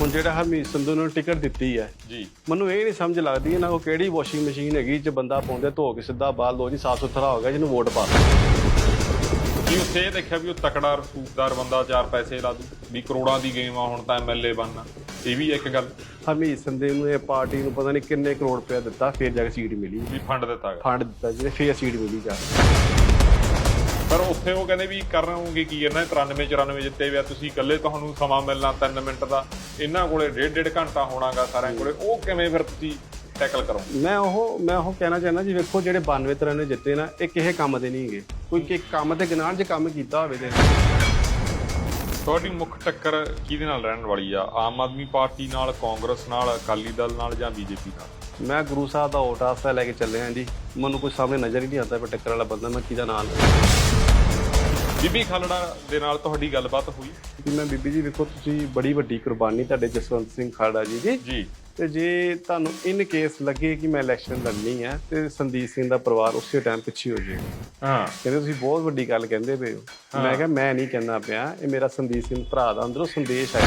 ਹੁਣ ਜਿਹੜਾ ਹਰਮੀਤ ਸੰਧੂ ਨੂੰ ਟਿਕਟ ਦਿੱਤੀ ਹੈ। ਜੀ। ਮੈਨੂੰ ਇਹ ਨਹੀਂ ਸਮਝ ਲੱਗਦੀ ਨਾ ਉਹ ਕਿਹੜੀ ਵਾਸ਼ਿੰਗ ਮਸ਼ੀਨ ਹੈਗੀ ਚ ਬੰਦਾ ਪਾਉਂਦੇ ਧੋ ਕੇ ਸਿੱਧਾ ਬਾਹਰ ਲੋ ਜੀ ਸਾਫ਼ ਸੁਥਰਾ ਹੋ ਗਿਆ ਜਿਹਨੂੰ ਵੋਟ ਪਾ ਕੀ ਉੱਥੇ ਇਹ ਦੇਖਿਆ ਵੀ ਉਹ ਤਕੜਾ ਰਸੂਖਦਾਰ ਬੰਦਾ ਚਾਰ ਪੈਸੇ ਲਾ ਦੂ। ਵੀ ਕਰੋੜਾਂ ਦੀ ਗੇਮ ਆ ਹੁਣ ਤਾਂ ਐਮਐਲਏ ਬਣਨਾ। ਇਹ ਵੀ ਇੱਕ ਗੱਲ। ਹਰਮੀਤ ਸੰਧੂ ਨੂੰ ਇਹ ਪਾਰਟੀ ਨੂੰ ਪਤਾ ਨਹੀਂ ਕਿੰਨੇ ਕਰੋੜ ਰੁਪਏ ਦਿੱਤਾ ਫਿਰ ਜਾ ਕੇ ਸੀਟ ਮਿਲੀ। ਵੀ ਫੰਡ ਦਿੱਤਾ ਗਿਆ। ਫੰਡ ਦਿੱਤਾ ਜਿਹਨੇ ਫਿਰ ਸੀਟ ਮਿਲੀ ਜਾ ਪਰ ਉੱਥੇ ਉਹ ਕਹਿੰਦੇ ਵੀ ਕਰਨਗੇ ਕੀ ਇਹਨਾਂ 93 94 ਜਿੱਤੇ ਵੀ ਆ। ਤੁਸੀਂ ਇਕੱਲੇ ਤੁਹਾਨੂੰ ਸਮਾਂ ਮਿਲਣਾ 3 ਮਿੰਟ ਦਾ। ਇਹਨਾਂ ਕੋਲੇ ਡੇਢ ਡੇਢ ਘੰਟਾ ਹੋਣਾਗਾ ਸਾਰਿਆਂ ਕੋਲੇ। ਉਹ ਕਿਵੇਂ ਫਿਰ ਤੁਸੀਂ ਟੈਕਲ ਕਰੋ ਮੈਂ ਉਹ ਮੈਂ ਉਹ ਕਹਿਣਾ ਚਾਹੁੰਦਾ ਜੀ ਵੇਖੋ ਜਿਹੜੇ 92 ਤਰ੍ਹਾਂ ਨੇ ਜਿੱਤੇ ਨਾ ਇਹ ਕਿਸੇ ਕੰਮ ਦੇ ਨਹੀਂ ਹੈਗੇ। ਕੋਈ ਕਿ ਕੰਮ ਤੇ ਗਨਾਣ ਜੇ ਕੰਮ ਕੀਤਾ ਹੋਵੇ ਤੇ। ਤੁਹਾਡੀ ਮੁੱਖ ਟੱਕਰ ਕਿਹਦੇ ਨਾਲ ਰਹਿਣ ਵਾਲੀ ਆ? ਆਮ ਆਦਮੀ ਪਾਰਟੀ ਨਾਲ ਕਾਂਗਰਸ ਨਾਲ ਅਕਾਲੀ ਦਲ ਨਾਲ ਜਾਂ ਬੀਜੇਪੀ ਨਾਲ? ਮੈਂ ਗੁਰੂ ਸਾਹਿਬ ਦਾ ਓਟ ਆਸਤਾ ਲੈ ਕੇ ਚੱਲੇ ਹਾਂ ਜੀ। ਮੈਨੂੰ ਕੋਈ ਸਾਹਮਣੇ ਨਜ਼ਰ ਹੀ ਨਹੀਂ ਆਉਂਦਾ ਪਰ ਟੱਕਰ ਵਾਲਾ ਬੰਦਾ ਮੈਂ ਕਿਹਦਾ ਨਾਮ ਬੀਬੀ ਖਾਲੜਾ ਦੇ ਨਾਲ ਤੁਹਾਡੀ ਗੱਲਬਾਤ ਹੋਈ? ਕਿ ਮੈਂ ਬੀਬੀ ਜੀ ਵੇਖੋ ਤੁਸੀਂ ਬੜੀ ਵੱਡੀ ਕੁਰਬਾਨੀ ਤੁਹਾਡੇ ਜਸਵੰਤ ਸਿੰਘ ਖਾੜਾ ਜੀ ਦੀ। ਜੀ। ਤੇ ਜੇ ਤੁਹਾਨੂੰ ਇਨ ਕੇਸ ਲੱਗੇ ਕਿ ਮੈਂ ਇਲੈਕਸ਼ਨ ਲੜਨੀ ਹੈ ਤੇ ਸੰਦੀਪ ਸਿੰਘ ਦਾ ਪਰਿਵਾਰ ਉਸੇ ਟਾਈਮ ਪਿੱਛੇ ਹੋ ਜਾਏਗਾ। ਹਾਂ। ਕਹਿੰਦੇ ਤੁਸੀਂ ਬਹੁਤ ਵੱਡੀ ਗੱਲ ਕਹਿੰਦੇ ਪਏ ਹੋ। ਮੈਂ ਕਿਹਾ ਮੈਂ ਨਹੀਂ ਕਹਿੰਦਾ ਪਿਆ ਇਹ ਮੇਰਾ ਸੰਦੀਪ ਸਿੰਘ ਭਰਾ ਦਾ ਅੰਦਰੋਂ ਸੰਦੇਸ਼ ਹੈ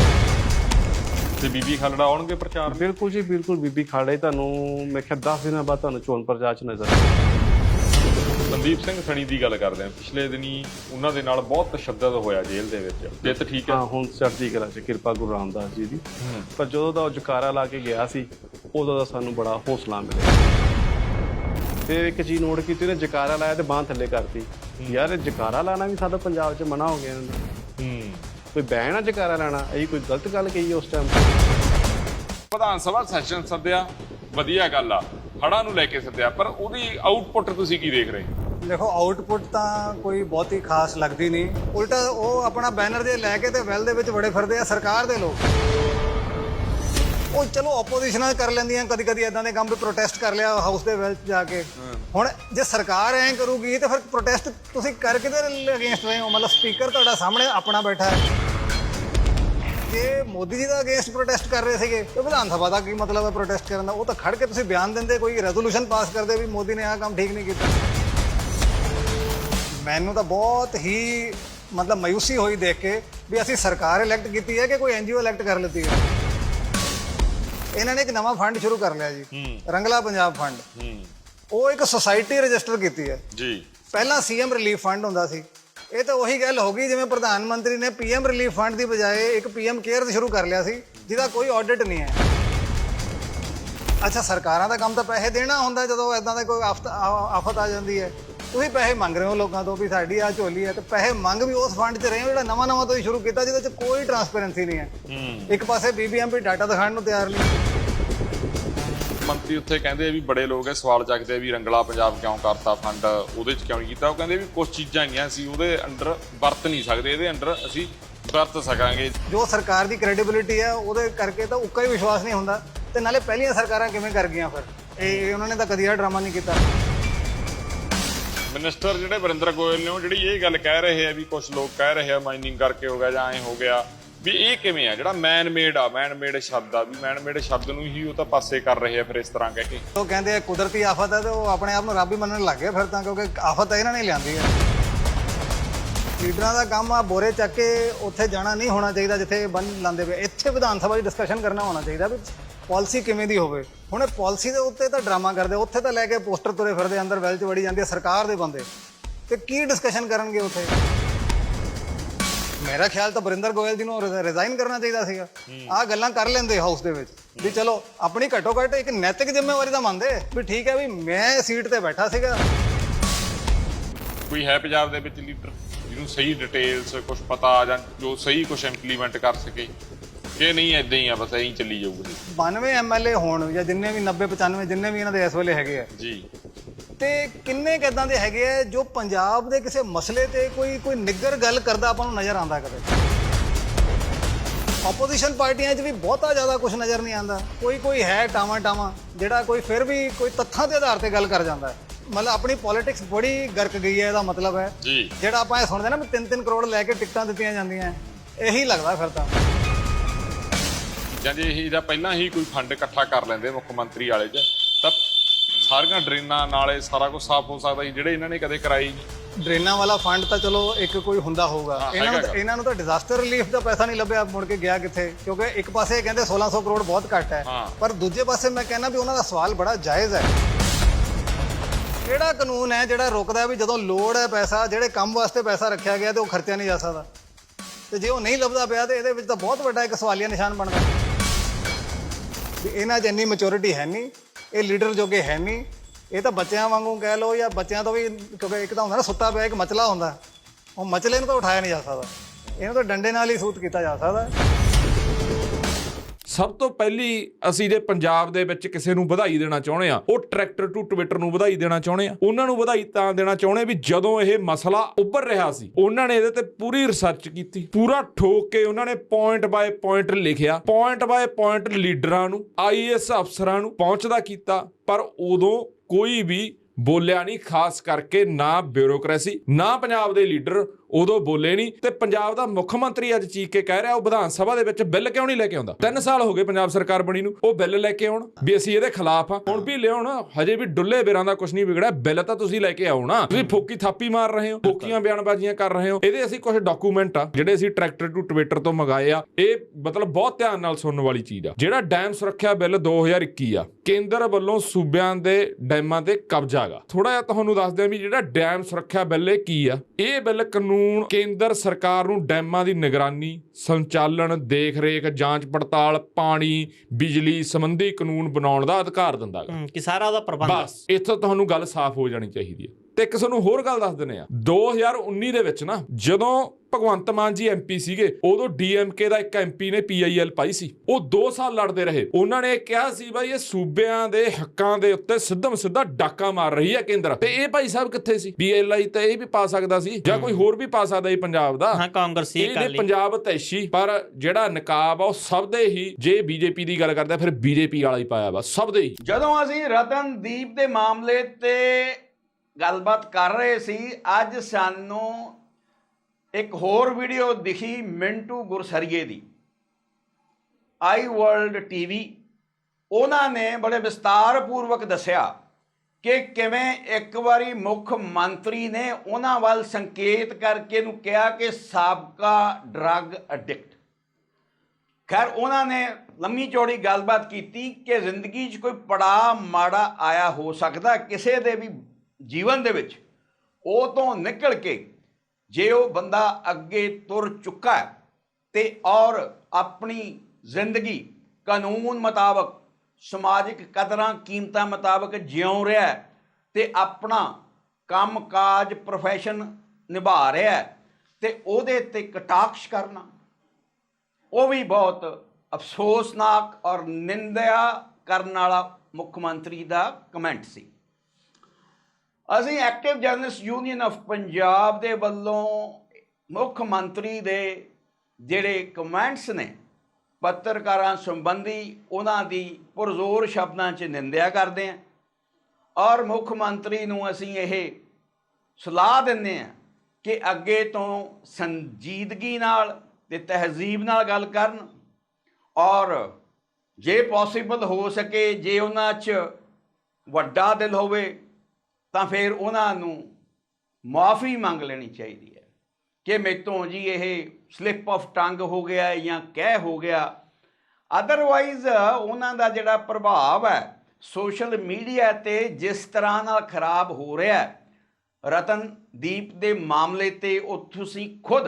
ਤੇ ਬੀਬੀ ਖਾਲੜਾ ਆਉਣਗੇ ਪ੍ਰਚਾਰ? ਬਿਲਕੁਲ ਜੀ ਬਿਲਕੁਲ ਬੀਬੀ ਖਾੜੇ ਤੁਹਾਨੂੰ ਮੈਂ ਕਿਹਾ 10 ਦਿਨਾਂ ਬਾਅਦ ਤੁਹਾਨੂੰ ਚੋਣ ਪ੍ਰਚਾਰ ਚ ਨਜ਼ਰ ਆਏਗਾ ਸੰਦੀਪ ਸਿੰਘ ਸਣੀ ਦੀ ਗੱਲ ਕਰਦੇ ਹਾਂ। ਪਿਛਲੇ ਦਿਨੀ ਉਹਨਾਂ ਦੇ ਨਾਲ ਬਹੁਤ ਤਸ਼ੱਦਦ ਹੋਇਆ ਜੇਲ੍ਹ ਦੇ ਵਿੱਚ। ਜਿੱਤ ਠੀਕ ਹੈ। ਹਾਂ ਹੁਣ ਚੜ੍ਹਦੀ ਕਲਾ ਚ ਕਿਰਪਾ ਗੁਰੂ ਰਾਮਦਾਸ ਜੀ ਦੀ। ਪਰ ਜਦੋਂ ਦਾ ਉਹ ਜਕਾਰਾ ਲਾ ਕੇ ਗਿਆ ਸੀ ਉਦੋਂ ਦਾ ਸਾਨੂੰ ਬੜਾ ਹੌਸਲਾ ਮਿਲਿਆ। ਤੇ ਇੱਕ ਚੀਜ਼ ਨੋਟ ਕੀਤੀ ਉਹਨੇ ਜਕਾਰਾ ਲਾਇਆ ਤੇ ਬਾਹ ਥੱਲੇ ਕਰਤੀ। ਯਾਰ ਇਹ ਜਕਾਰਾ ਲਾਣਾ ਵੀ ਸਾਡਾ ਪੰਜਾਬ 'ਚ ਮਨਾ ਹੋ ਗਿਆ ਇਹਨਾਂ। ਦਾ ਹੂੰ। ਕੋਈ ਆ ਜਕਾਰਾ ਲਾਣਾ? ਇਹ ਕੋਈ ਗਲਤ ਗੱਲ ਕਹੀ ਉਸ ਟਾਈਮ ਵਿਧਾਨ ਸਭਾ ਸੈਸ਼ਨ ਸੱਦਿਆ ਵਧੀਆ ਗੱਲ ਆ। ਹੜਾਂ ਨੂੰ ਲੈ ਕੇ ਸੱਦਿਆ ਪਰ ਉਹਦੀ ਆਊਟਪੁੱਟ ਤੁਸੀਂ ਕੀ ਦੇਖ ਰਹੇ? ਦੇਖੋ ਆਊਟਪੁੱਟ ਤਾਂ ਕੋਈ ਬਹੁਤੀ ਖਾਸ ਲੱਗਦੀ ਨਹੀਂ। ਉਲਟਾ ਉਹ ਆਪਣਾ ਬੈਨਰ ਜੇ ਲੈ ਕੇ ਤੇ ਵੈਲ ਦੇ ਵਿੱਚ ਬੜੇ ਫਿਰਦੇ ਆ ਸਰਕਾਰ ਦੇ ਲੋਕ। ਉਹ ਚਲੋ ਆਪੋਜੀਸ਼ਨਾਂ ਕਰ ਲੈਂਦੀਆਂ ਕਦੀ ਕਦੀ ਇਦਾਂ ਦੇ ਕੰਮ ਵੀ ਪ੍ਰੋਟੈਸਟ ਕਰ ਲਿਆ ਹਾਊਸ ਦੇ ਵੈਲ 'ਚ ਜਾ ਕੇ। ਹੁਣ ਜੇ ਸਰਕਾਰ ਐਂ ਕਰੂਗੀ ਤੇ ਫਿਰ ਪ੍ਰੋਟੈਸਟ ਤੁਸੀਂ ਕਰ ਕਿਹਦੇ ਅਗੇਂਸਟ ਰਹੇ ਹੋ? ਮਤਲਬ ਸਪੀਕਰ ਤੁਹਾਡਾ ਸਾਹਮਣੇ ਆਪਣਾ ਬੈਠਾ ਹੈ। ਜੇ ਮੋਦੀ ਜੀ ਦਾ ਅਗੇਂਸਟ ਪ੍ਰੋਟੈਸਟ ਕਰ ਰਹੇ ਸੀਗੇ ਤੇ ਵਿਧਾਨ ਸਭਾ ਦਾ ਕੀ ਮਤਲਬ ਹੈ ਪ੍ਰੋਟੈਸਟ ਕਰਨ ਦਾ? ਉਹ ਤਾਂ ਖੜ ਕੇ ਤੁਸੀਂ ਬਿਆਨ ਦਿੰਦੇ ਕੋਈ ਰੈਜ਼ੋਲੂਸ਼ਨ ਪਾਸ ਕਰਦੇ ਵੀ ਮੋਦੀ ਨੇ ਆਹ ਕੰਮ ਠੀਕ ਨਹੀਂ ਕੀਤਾ। ਮੈਨੂੰ ਤਾਂ ਬਹੁਤ ਹੀ ਮਤਲਬ ਮਾਯੂਸੀ ਹੋਈ ਦੇਖ ਕੇ ਵੀ ਅਸੀਂ ਸਰਕਾਰ ਇਲੈਕਟ ਕੀਤੀ ਹੈ ਕਿ ਕੋਈ ਐਨਜੀਓ ਇਲੈਕਟ ਕਰ ਲਿੱਤੀ ਹੈ? ਇਹਨਾਂ ਨੇ ਇੱਕ ਨਵਾਂ ਫੰਡ ਸ਼ੁਰੂ ਕਰ ਲਿਆ ਜੀ ਰੰਗਲਾ ਪੰਜਾਬ ਫੰਡ ਉਹ ਇੱਕ ਸੁਸਾਇਟੀ ਰਜਿਸਟਰ ਕੀਤੀ ਹੈ। ਜੀ। ਪਹਿਲਾਂ ਸੀਐਮ ਰਿਲੀਫ ਫੰਡ ਹੁੰਦਾ ਸੀ। ਇਹ ਤਾਂ ਉਹੀ ਗੱਲ ਹੋ ਗਈ ਜਿਵੇਂ ਪ੍ਰਧਾਨ ਮੰਤਰੀ ਨੇ ਪੀਐਮ ਰਿਲੀਫ ਫੰਡ ਦੀ ਬਜਾਏ ਇੱਕ ਪੀਐਮ ਕੇਅਰ ਸ਼ੁਰੂ ਕਰ ਲਿਆ ਸੀ ਜਿਹਦਾ ਕੋਈ ਆਡਿਟ ਨਹੀਂ ਹੈ। ਅੱਛਾ ਸਰਕਾਰਾਂ ਦਾ ਕੰਮ ਤਾਂ ਪੈਸੇ ਦੇਣਾ ਹੁੰਦਾ ਜਦੋਂ ਐਦਾਂ ਦਾ ਕੋਈ ਆਫਤ ਆ ਜਾਂਦੀ ਹੈ। ਤੁਸੀਂ ਪੈਸੇ ਮੰਗ ਰਹੇ ਹੋ ਲੋਕਾਂ ਤੋਂ ਵੀ ਸਾਡੀ ਆ ਝੋਲੀ ਹੈ ਤੇ ਪੈਸੇ ਮੰਗ ਵੀ ਉਸ ਫੰਡ 'ਚ ਰਹੇ ਹੋ ਜਿਹੜਾ ਨਵਾਂ ਨਵਾਂ ਤੋਂ ਹੀ ਸ਼ੁਰੂ ਕੀਤਾ ਜਿਹਦੇ 'ਚ ਕੋਈ ਟਰਾਂਸਪੇਰੈਂਸੀ ਨਹੀਂ ਹੈ। ਇੱਕ ਪਾਸੇ ਬੀਬੀਐਮਪੀ ਡਾਟਾ ਦਿਖਾਉਣ ਨੂੰ ਤਿਆਰ ਨਹੀਂ। ਮੰਤਰੀ ਉੱਥੇ ਕਹਿੰਦੇ ਆ ਵੀ ਬੜੇ ਲੋਕ ਇਹ ਸਵਾਲ ਚੱਕਦੇ ਆ ਵੀ ਰੰਗਲਾ ਪੰਜਾਬ ਕਿਉਂ ਕਰਤਾ ਫੰਡ ਉਹਦੇ ਚ ਕਿਉਂ ਨਹੀਂ ਕੀਤਾ? ਉਹ ਕਹਿੰਦੇ ਵੀ ਕੁਝ ਚੀਜ਼ਾਂ ਹੈਗੀਆਂ ਸੀ ਉਹਦੇ ਅੰਡਰ ਵਰਤ ਨਹੀਂ ਸਕਦੇ ਇਹਦੇ ਅੰਡਰ ਅਸੀਂ ਵਰਤ ਸਕਾਂਗੇ। ਜੋ ਸਰਕਾਰ ਦੀ ਕ੍ਰੈਡੀਬਿਲਿਟੀ ਹੈ ਉਹਦੇ ਕਰਕੇ ਤਾਂ ਉੱਕਾ ਹੀ ਵਿਸ਼ਵਾਸ ਨਹੀਂ ਹੁੰਦਾ। ਤੇ ਨਾਲੇ ਪਹਿਲੀਆਂ ਸਰਕਾਰਾਂ ਕਿਵੇਂ ਕਰ ਗਈਆਂ ਫਿਰ? ਇਹ ਉਹਨਾਂ ਨੇ ਤਾਂ ਕਦੀ ਇਹ ਡਰਾਮਾ ਨਹੀਂ ਕੀਤਾ। ਮਿਨਿਸਟਰ ਜਿਹੜੇ ਵਰਿੰਦਰ ਗੋਇਲ ਨੇ ਉਹ ਜਿਹੜੀ ਇਹ ਗੱਲ ਕਹਿ ਰਹੇ ਆ ਵੀ ਕੁਝ ਲੋਕ ਕਹਿ ਰਹੇ ਆ ਮਾਈਨਿੰਗ ਕਰਕੇ ਹੋ ਗਿਆ ਜਾਂ ਐ ਹੋ ਗਿਆ, ਵੀ ਇਹ ਕਿਵੇਂ ਆ? ਜਿਹੜਾ ਮੈਨ ਮੇਡ ਆ ਮੈਨ ਮੇਡ ਸ਼ਬਦ ਆ, ਵੀ ਮੈਨ ਮੇਡ ਸ਼ਬਦ ਨੂੰ ਹੀ ਉਹ ਤਾਂ ਪਾਸੇ ਕਰ ਰਹੇ ਆ ਫਿਰ ਇਸ ਤਰ੍ਹਾਂ ਕਹਿ ਕੇ। ਉਹ ਕਹਿੰਦੇ ਆ ਕੁਦਰਤੀ ਆਫਤ ਹੈ ਤੇ ਉਹ ਆਪਣੇ ਆਪ ਨੂੰ ਰੱਬ ਹੀ ਮੰਨਣ ਲੱਗ ਗਏ ਫਿਰ ਤਾਂ, ਕਿਉਂਕਿ ਆਫਤ ਤਾਂ ਇਹਨਾਂ ਨੇ ਲਿਆਂਦੀ ਹੈ ਲੀਡਰਾਂ ਦਾ ਕੰਮ ਆ, ਬੋਰੇ ਚੱਕ ਕੇ ਉੱਥੇ ਜਾਣਾ ਨਹੀਂ ਹੋਣਾ ਚਾਹੀਦਾ, ਜਿੱਥੇ ਬੰਨ ਲਾਉਂਦੇ ਪਏ। ਇੱਥੇ ਵਿਧਾਨ ਸਭਾ 'ਚ ਡਿਸਕਸ਼ਨ ਕਰਨਾ ਹੋਣਾ ਚਾਹੀਦਾ ਵੀ ਪਾਲਿਸੀ ਕਿਵੇਂ ਦੀ ਹੋਵੇ? ਹੁਣ ਪਾਲਿਸੀ ਦੇ ਉੱਤੇ ਤਾਂ ਡਰਾਮਾ ਕਰਦੇ ਉੱਥੇ ਤਾਂ ਲੈ ਕੇ ਪੋਸਟਰ ਤੁਰੇ ਫਿਰਦੇ ਅੰਦਰ ਵੈਲ 'ਚ ਵੜੀ ਜਾਂਦੀ ਹੈ ਸਰਕਾਰ ਦੇ ਬੰਦੇ। ਤੇ ਕੀ ਡਿਸਕਸ਼ਨ ਕਰਨਗੇ ਉੱਥੇ? ਮੇਰਾ ਖਿਆਲ ਤਾਂ ਬਰਿੰਦਰ ਗੋਇਲ ਜੀ ਨੂੰ ਰਿਜ਼ਾਈਨ ਕਰਨਾ ਚਾਹੀਦਾ ਸੀਗਾ। ਆਹ ਗੱਲਾਂ ਕਰ ਲੈਂਦੇ ਹਾਊਸ ਦੇ ਵਿੱਚ। ਵੀ ਚਲੋ ਆਪਣੀ ਘੱਟੋ ਘੱਟ ਇੱਕ ਨੈਤਿਕ ਜ਼ਿੰਮੇਵਾਰੀ ਤਾਂ ਮੰਨਦੇ। ਵੀ ਠੀਕ ਹੈ ਵੀ ਮੈਂ ਸੀਟ ਤੇ ਬੈਠਾ ਸੀਗਾ। ਕੋਈ ਹੈ ਪੰਜਾਬ ਦੇ ਵਿੱਚ ਲੀਡਰ ਜਿਹਨੂੰ ਸਹੀ ਡਿਟੇਲਸ ਕੁਝ ਪਤਾ ਜਾਂ ਜੋ ਸਹੀ ਕੁਝ ਇੰਪਲੀਮੈਂਟ ਕਰ ਸਕੇ? ਕਿ ਨਹੀਂ ਐਦਾਂ ਹੀ ਆ ਬਸ ਐਂ ਚੱਲੀ ਜਾਊਗਾ। 92 ਐਮਐਲਏ ਹੋਣ ਜਾਂ ਜਿੰਨੇ ਵੀ 90 95 ਜਿੰਨੇ ਵੀ ਇਹਨਾਂ ਦੇ ਇਸ ਵੇਲੇ ਹੈਗੇ ਆ। ਜੀ। ਤੇ ਕਿੰਨੇ ਕਿਦਾਂ ਦੇ ਹੈਗੇ ਆ ਜੋ ਪੰਜਾਬ ਦੇ ਕਿਸੇ ਮਸਲੇ ਤੇ ਕੋਈ ਕੋਈ ਨਿੱਗਰ ਗੱਲ ਕਰਦਾ ਆਪਾਂ ਨੂੰ ਨਜ਼ਰ ਆਉਂਦਾ ਕਦੇ? ਆਪੋਜੀਸ਼ਨ ਪਾਰਟੀਆਂ 'ਚ ਵੀ ਬਹੁਤਾ ਜ਼ਿਆਦਾ ਕੁਝ ਨਜ਼ਰ ਨਹੀਂ ਆਉਂਦਾ। ਕੋਈ ਕੋਈ ਹੈ ਟਾਵਾਂ ਟਾਵਾਂ ਜਿਹੜਾ ਕੋਈ ਫਿਰ ਵੀ ਕੋਈ ਤੱਥਾਂ ਦੇ ਆਧਾਰ ਤੇ ਗੱਲ ਕਰ ਜਾਂਦਾ ਹੈ। ਮਤਲਬ ਆਪਣੀ ਪੋਲਿਟਿਕਸ ਬੜੀ ਗਰਕ ਗਈ ਹੈ ਇਹਦਾ ਮਤਲਬ ਹੈ। ਜਿਹੜਾ ਆਪਾਂ ਇਹ ਸੁਣਦੇ ਨਾ ਵੀ 3-3 ਕਰੋੜ ਲੈ ਕੇ ਟਿਕਟਾਂ ਦਿੱਤੀਆਂ ਜਾਂਦੀਆਂ ਇਹੀ ਲੱਗਦਾ ਫਿਰ ਤਾਂ। ਜਾਂ ਜੇ ਇਹ ਜਾਂ ਪਹਿਲਾਂ ਹੀ ਕੋਈ ਫੰਡ ਇਕੱਠਾ ਕਰ ਲੈਂਦੇ ਮੁੱਖ ਮੰਤਰੀ ਵਾਲੇ 'ਚ ਤਾਂ ਸਾਰੀਆਂ ਡਰੇਨਾਂ ਨਾਲੇ ਸਾਰਾ ਕੁਝ ਸਾਫ਼ ਹੋ ਸਕਦਾ ਸੀ ਜਿਹੜੇ ਇਹਨਾਂ ਨੇ ਕਦੇ ਕਰਾਈ ਨਹੀਂ। ਡਰੇਨਾਂ ਵਾਲਾ ਫੰਡ ਤਾਂ ਚਲੋ ਇੱਕ ਕੋਈ ਹੁੰਦਾ ਹੋਊਗਾ। ਇਹਨਾਂ ਨੂੰ। ਇਹਨਾਂ ਨੂੰ ਤਾਂ ਡਿਜ਼ਾਸਟਰ ਰਿਲੀਫ ਦਾ ਪੈਸਾ ਨਹੀਂ ਲੱਭਿਆ ਮੁੜ ਕੇ ਗਿਆ ਕਿੱਥੇ? ਕਿਉਂਕਿ ਇੱਕ ਪਾਸੇ ਇਹ ਕਹਿੰਦੇ 1600 ਕਰੋੜ ਬਹੁਤ ਘੱਟ ਹੈ ਹਾਂ। ਪਰ ਦੂਜੇ ਪਾਸੇ ਮੈਂ ਕਹਿੰਦਾ ਵੀ ਉਹਨਾਂ ਦਾ ਸਵਾਲ ਬੜਾ ਜਾਇਜ਼ ਹੈ। ਕਿਹੜਾ ਕਾਨੂੰਨ ਹੈ ਜਿਹੜਾ ਰੋਕਦਾ ਵੀ ਜਦੋਂ ਲੋੜ ਹੈ ਪੈਸਾ ਜਿਹੜੇ ਕੰਮ ਵਾਸਤੇ ਪੈਸਾ ਰੱਖਿਆ ਗਿਆ ਤੇ ਉਹ ਖਰਚਿਆ ਨਹੀਂ ਜਾ ਸਕਦਾ? ਤੇ ਜੇ ਉਹ ਨਹੀਂ ਲੱਭਦਾ ਪਿਆ ਤੇ ਇਹਦੇ ਵਿੱਚ ਤਾਂ ਬਹੁਤ ਵੱਡਾ ਇੱਕ ਸਵਾਲੀਆ ਨਿਸ਼ਾਨ ਬਣਦਾ। ਵੀ ਇਹਨਾਂ 'ਚ ਇੰਨੀ ਮੈਚੁਰਿਟੀ ਹੈ ਨਹੀਂ, ਇਹ ਲੀਡਰ ਜੋਗੇ ਹੈ ਨਹੀਂ। ਇਹ ਤਾਂ ਬੱਚਿਆਂ ਵਾਂਗੂ ਕਹਿ ਲਓ ਜਾਂ ਬੱਚਿਆਂ ਤੋਂ ਵੀ ਕਿਉਂਕਿ ਇੱਕ ਤਾਂ ਹੁੰਦਾ ਨਾ ਸੁੱਤਾ ਪਿਆ, ਇੱਕ ਮਚਲਾ ਹੁੰਦਾ। ਉਹ ਮਚਲੇ ਨੂੰ ਤਾਂ ਉਠਾਇਆ ਨਹੀਂ ਜਾ ਸਕਦਾ। ਇਹਨੂੰ ਤਾਂ ਡੰਡੇ ਨਾਲ ਹੀ ਸੂਤ ਕੀਤਾ ਜਾ ਸਕਦਾ। ਸਭ ਤੋਂ ਪਹਿਲੀ ਅਸੀਂ ਜੇ ਪੰਜਾਬ ਦੇ ਵਿੱਚ ਕਿਸੇ ਨੂੰ ਵਧਾਈ ਦੇਣਾ ਚਾਹੁੰਦੇ ਆ ਉਹ ਟਰੈਕਟਰ ਟੂ ਟਵਿੱਟਰ ਨੂੰ ਵਧਾਈ ਦੇਣਾ ਚਾਹੁੰਦੇ ਆ ਉਹਨਾਂ ਨੂੰ ਵਧਾਈ ਤਾਂ ਦੇਣਾ ਚਾਹੁੰਦੇ ਵੀ ਜਦੋਂ ਇਹ ਮਸਲਾ ਉੱਭਰ ਰਿਹਾ ਸੀ, ਉਹਨਾਂ ਨੇ ਇਹਦੇ ਤੇ ਪੂਰੀ ਰਿਸਰਚ ਕੀਤੀ। ਪੂਰਾ ਠੋਕ ਕੇ ਉਹਨਾਂ ਨੇ ਪੁਆਇੰਟ ਬਾਏ ਪੁਆਇੰਟ ਲਿਖਿਆ। ਪੁਆਇੰਟ ਬਾਏ ਪੁਆਇੰਟ ਲੀਡਰਾਂ ਨੂੰ ਆਈਐਸ ਅਫਸਰਾਂ ਨੂੰ ਪਹੁੰਚਦਾ ਕੀਤਾ, ਪਰ ਉਦੋਂ ਕੋਈ ਵੀ ਬੋਲਿਆ ਨਹੀਂ, ਖਾਸ ਕਰਕੇ ਨਾ ਬਿਊਰੋਕ੍ਰੇਸੀ ਨਾ ਪੰਜਾਬ ਦੇ ਲੀਡਰ ਉਦੋਂ ਬੋਲੇ ਨਹੀਂ ਤੇ ਪੰਜਾਬ ਦਾ ਮੁੱਖ ਮੰਤਰੀ ਅੱਜ ਚੀਕ ਕੇ ਕਹਿ ਰਿਹਾ, ਉਹ ਵਿਧਾਨ ਸਭਾ ਦੇ ਵਿੱਚ ਬਿੱਲ ਕਿਉਂ ਨਹੀਂ ਲੈ ਕੇ ਆਉਂਦਾ? 3 ਸਾਲ ਹੋ ਗਏ ਪੰਜਾਬ ਸਰਕਾਰ ਬਣੀ ਨੂੰ, ਉਹ ਬਿੱਲ ਲੈ ਕੇ ਆਉਣ, ਵੀ ਅਸੀਂ ਇਹਦੇ ਖਿਲਾਫ ਆ ਹੁਣ ਵੀ ਲਿਆਉਣ, ਹਜੇ ਵੀ ਡੁੱਲੇ ਬੇਰਾਂ ਦਾ ਕੁਝ ਨਹੀਂ ਵਿਗੜਿਆ, ਬਿੱਲ ਤਾਂ ਤੁਸੀਂ ਲੈ ਕੇ ਆਓ ਨਾ। ਤੁਸੀਂ ਫੋਕੀ ਥਾਪੀ ਮਾਰ ਰਹੇ ਹੋ, ਫੋਕੀਆਂ ਬਿਆਨਬਾਜ਼ੀਆਂ ਕਰ ਰਹੇ ਹੋ। ਇਹਦੇ ਅਸੀਂ ਕੁਝ ਡਾਕੂਮੈਂਟ ਆ, ਜਿਹੜੇ ਅਸੀਂ ਟਰੈਕਟਰ ਟੂ ਟਵਿੱਟਰ ਤੋਂ ਮੰਗਾਏ ਆ, ਇਹ ਮਤਲਬ ਬਹੁਤ ਧਿਆਨ ਨਾਲ ਸੁਣਨ ਵਾਲੀ ਚੀਜ਼ ਆ। ਜਿਹੜਾ ਡੈਮ ਸੁਰੱਖਿਆ ਬਿੱਲ 2021 ਆ, ਕੇਂਦਰ ਵੱਲੋਂ ਸੂਬਿਆਂ ਦੇ ਡੈਮਾਂ ਤੇ ਕਬਜ਼ਾ ਗਾ ਥੋੜਾ ਜਿਹਾ ਤੁਹਾਨੂੰ ਦੱਸ ਦਿਆਂ ਵੀ ਜਿਹੜਾ ਡੈਮ ਸੁਰੱਖਿਆ ਬਿੱਲ ਇਹ ਕੀ ਆ, ਇਹ ਬਿੱਲ ਕਾਨੂੰਨ ਕੇਂਦਰ ਸਰਕਾਰ ਨੂੰ ਡੈਮਾਂ ਦੀ ਨਿਗਰਾਨੀ ਸੰਚਾਲਨ ਦੇਖ-ਰੇਖ ਜਾਂਚ ਪੜਤਾਲ ਪਾਣੀ ਬਿਜਲੀ ਸੰਬੰਧੀ ਕਾਨੂੰਨ ਬਣਾਉਣ ਦਾ ਅਧਿਕਾਰ ਦਿੰਦਾ ਗਾ। ਕਿ ਸਾਰਾ ਉਹਦਾ ਪ੍ਰਬੰਧ ਬਸ ਇੱਥੋਂ ਤੁਹਾਨੂੰ ਗੱਲ ਸਾਫ਼ ਹੋ ਜਾਣੀ ਚਾਹੀਦੀ ਹੈ। ਤੇ ਇੱਕ ਤੁਹਾਨੂੰ ਹੋਰ ਗੱਲ ਦੱਸ ਦਿੰਦੇ ਆ 2019 ਦੇ ਵਿੱਚ ਨਾ ਜਦੋਂ ਭਗਵੰਤ ਮਾਨ ਜੀ ਐਮਪੀ ਸੀਗੇ ਉਦੋਂ ਡੀਐਮਕੇ ਦਾ ਇੱਕ ਐਮਪੀ ਨੇ ਪੀਆਈਐਲ ਪਾਈ ਸੀ। ਉਹ 2 ਸਾਲ ਲੜਦੇ ਰਹੇ। ਉਹਨਾਂ ਨੇ ਕਿਹਾ ਸੀ ਬਾਈ ਇਹ ਸੂਬਿਆਂ ਦੇ ਹੱਕਾਂ ਦੇ ਉੱਤੇ ਸਿੱਧਮ ਸਿੱਧਾ ਡਾਕਾ ਮਾਰ ਰਹੀ ਹੈ ਕੇਂਦਰ। ਤੇ ਇਹ ਭਾਈ ਸਾਹਿਬ ਕਿੱਥੇ ਸੀ? ਪੀਐਲਆਈ ਤਾਂ ਇਹ ਵੀ ਪਾ ਸਕਦਾ ਸੀ ਜਾਂ ਕੋਈ ਹੋਰ ਵੀ ਪਾ ਸਕਦਾ ਸੀ ਪੰਜਾਬ ਦਾ? ਹਾਂ ਕਾਂਗਰਸੀ ਇਹਦੇ ਪੰਜਾਬ ਤੈਸ਼ੀ ਪਰ ਜਿਹੜਾ ਨਕਾਬ ਆ ਉਹ ਸਭ ਦੇ ਹੀ ਜੇ ਬੀਜੇਪੀ ਦੀ ਗੱਲ ਕਰਦੇ ਫਿਰ ਬੀਜੇਪੀ ਵਾਲਾ ਹੀ ਪਾਇਆ ਵਾ ਸਭ ਦੇ ਹੀ। ਜਦੋਂ ਅਸੀਂ ਰਤਨਦੀਪ ਦੇ ਮਾਮਲੇ ਤੇ ਗੱਲਬਾਤ ਕਰ ਰਹੇ ਸੀ। ਅੱਜ ਸਾਨੂੰ ਇੱਕ ਹੋਰ ਵੀਡੀਓ ਦਿਖੀ ਮਿੰਟੂ ਗੁਰਸਰੀਏ ਦੀ। I world TV. ਉਹਨਾਂ ਨੇ ਬੜੇ ਵਿਸਤਾਰਪੂਰਵਕ ਦੱਸਿਆ ਕਿ ਕਿਵੇਂ ਇੱਕ ਵਾਰੀ ਮੁੱਖ ਮੰਤਰੀ ਨੇ ਉਹਨਾਂ ਵੱਲ ਸੰਕੇਤ ਕਰਕੇ ਨੂੰ ਕਿਹਾ ਕਿ ਸਾਬਕਾ ਡਰੱਗ ਐਡਿਕਟ। ਖੈਰ, ਉਹਨਾਂ ਨੇ ਲੰਮੀ ਚੌੜੀ ਗੱਲਬਾਤ ਕੀਤੀ ਕਿ ਜ਼ਿੰਦਗੀ 'ਚ ਕੋਈ ਪੜਾ ਮਾੜਾ ਆਇਆ ਹੋ ਸਕਦਾ, ਕਿਸੇ ਦੇ ਵੀ ਜੀਵਨ ਦੇ ਵਿੱਚ, ਉਹ ਤੋਂ ਨਿਕਲ ਕੇ ਜੇ ਉਹ ਬੰਦਾ ਅੱਗੇ ਤੁਰ ਚੁੱਕਾ ਹੈ ਤੇ ਔਰ ਆਪਣੀ ਜ਼ਿੰਦਗੀ ਕਾਨੂੰਨ ਮੁਤਾਬਕ, ਸਮਾਜਿਕ ਕਦਰਾਂ ਕੀਮਤਾਂ ਮੁਤਾਬਕ ਜਿਉਂ ਰਿਹਾ ਹੈ ਤੇ ਆਪਣਾ ਕੰਮਕਾਜ ਪ੍ਰੋਫੈਸ਼ਨ ਨਿਭਾ ਰਿਹਾ ਹੈ ਤੇ ਉਹਦੇ ਤੇ ਕਟਾਕਸ਼ ਕਰਨਾ, ਉਹ ਵੀ ਬਹੁਤ ਅਫਸੋਸਨਾਕ ਔਰ ਨਿੰਦਿਆ ਕਰਨ ਵਾਲਾ ਮੁੱਖ ਮੰਤਰੀ ਦਾ ਕਮੈਂਟ ਸੀ। ਅਸੀਂ active journalist union of Punjab ਦੇ ਵੱਲੋਂ ਮੁੱਖ ਮੰਤਰੀ ਦੇ ਜਿਹੜੇ ਕਮੈਂਟਸ ਨੇ, ਪੱਤਰਕਾਰਾਂ ਸੰਬੰਧੀ ਉਹਨਾਂ ਦੀ ਪੁਰਜ਼ੋਰ ਸ਼ਬਦਾਂ 'ਚ ਨਿੰਦਿਆ ਕਰਦੇ ਹਾਂ ਔਰ ਮੁੱਖ ਮੰਤਰੀ ਨੂੰ ਅਸੀਂ ਇਹ ਸਲਾਹ ਦਿੰਦੇ ਹਾਂ ਕਿ ਅੱਗੇ ਤੋਂ ਸੰਜੀਦਗੀ ਨਾਲ ਤੇ ਤਹਿਜ਼ੀਬ ਨਾਲ ਗੱਲ ਕਰਨ ਔਰ ਜੇ ਪੋਸੀਬਲ ਹੋ ਸਕੇ, ਜੇ ਉਹਨਾਂ 'ਚ ਵੱਡਾ ਦਿਲ ਹੋਵੇ ਤਾਂ ਫਿਰ ਉਹਨਾਂ ਨੂੰ ਮਾਫੀ ਮੰਗ ਲੈਣੀ ਚਾਹੀਦੀ ਹੈ ਕਿ ਮੇਤੋਂ ਜੀ ਇਹ ਸਲਿੱਪ ਆਫ ਟੰਗ ਹੋ ਗਿਆ ਜਾਂ ਕਹਿ ਹੋ ਗਿਆ। ਅਦਰਵਾਈਜ਼ ਉਹਨਾਂ ਦਾ ਜਿਹੜਾ ਪ੍ਰਭਾਵ ਹੈ ਸੋਸ਼ਲ ਮੀਡੀਆ ਤੇ ਜਿਸ ਤਰ੍ਹਾਂ ਨਾਲ ਖਰਾਬ ਹੋ ਰਿਹਾ ਹੈ ਰਤਨਦੀਪ ਦੇ ਮਾਮਲੇ ਤੇ ਉਹ ਤੁਸੀਂ ਖੁਦ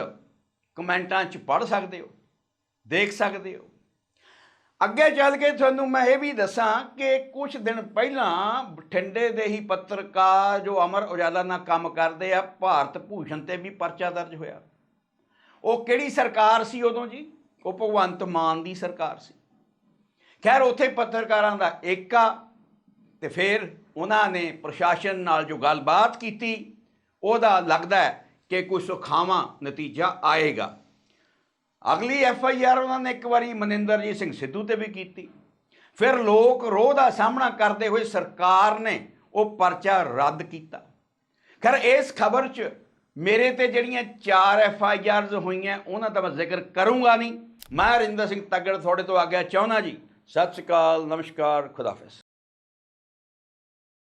ਕਮੈਂਟਾਂ 'ਚ ਪੜ੍ਹ ਸਕਦੇ ਹੋ, ਦੇਖ ਸਕਦੇ ਹੋ। ਅੱਗੇ ਚੱਲ ਕੇ ਤੁਹਾਨੂੰ ਮੈਂ ਇਹ ਵੀ ਦੱਸਾਂ ਕਿ ਕੁਝ ਦਿਨ ਪਹਿਲਾਂ ਬਠਿੰਡੇ ਦੇ ਹੀ ਪੱਤਰਕਾਰ ਜੋ ਅਮਰ ਉਜਾਲਾ ਨਾਲ ਕੰਮ ਕਰਦੇ ਆ, ਭਾਰਤ ਭੂਸ਼ਣ ਤੇ ਵੀ ਪਰਚਾ ਦਰਜ ਹੋਇਆ। ਉਹ ਕਿਹੜੀ ਸਰਕਾਰ ਸੀ ਉਦੋਂ ਜੀ? ਉਹ ਭਗਵੰਤ ਮਾਨ ਦੀ ਸਰਕਾਰ ਸੀ। ਖੈਰ, ਉੱਥੇ ਪੱਤਰਕਾਰਾਂ ਦਾ ਏਕਾ ਤੇ ਫਿਰ ਉਹਨਾਂ ਨੇ ਪ੍ਰਸ਼ਾਸਨ ਨਾਲ ਜੋ ਗੱਲਬਾਤ ਕੀਤੀ, ਉਹਦਾ ਲੱਗਦਾ ਕਿ ਕੋਈ ਸੁਖਾਵਾਂ ਨਤੀਜਾ ਆਏਗਾ। ਅਗਲੀ ਐਫ ਆਈ ਆਰ ਉਹਨਾਂ ਨੇ ਇੱਕ ਵਾਰੀ ਮਨਿੰਦਰਜੀਤ ਸਿੰਘ ਸਿੱਧੂ ਤੇ ਵੀ ਕੀਤੀ। ਫਿਰ ਲੋਕ ਰੋਹ ਦਾ ਸਾਹਮਣਾ ਕਰਦੇ ਹੋਏ ਸਰਕਾਰ ਨੇ ਉਹ ਪਰਚਾ ਰੱਦ ਕੀਤਾ। ਖੈਰ, ਇਸ ਖਬਰ 'ਚ ਮੇਰੇ ਤੇ ਜਿਹੜੀਆਂ ਚਾਰ ਐਫ ਆਈ ਆਰਜ਼ ਹੋਈਆਂ, ਉਹਨਾਂ ਦਾ ਮੈਂ ਜ਼ਿਕਰ ਕਰੂੰਗਾ ਨਹੀਂ। ਮੈਂ ਰਿੰਦਰ ਸਿੰਘ ਤੱਗੜ ਤੁਹਾਡੇ ਤੋਂ ਆ ਗਿਆ ਚਾਹੁੰਦਾ ਜੀ। ਸਤਿ ਸ਼੍ਰੀ ਅਕਾਲ, ਨਮਸਕਾਰ ਖੁਦਾਫਿਜ਼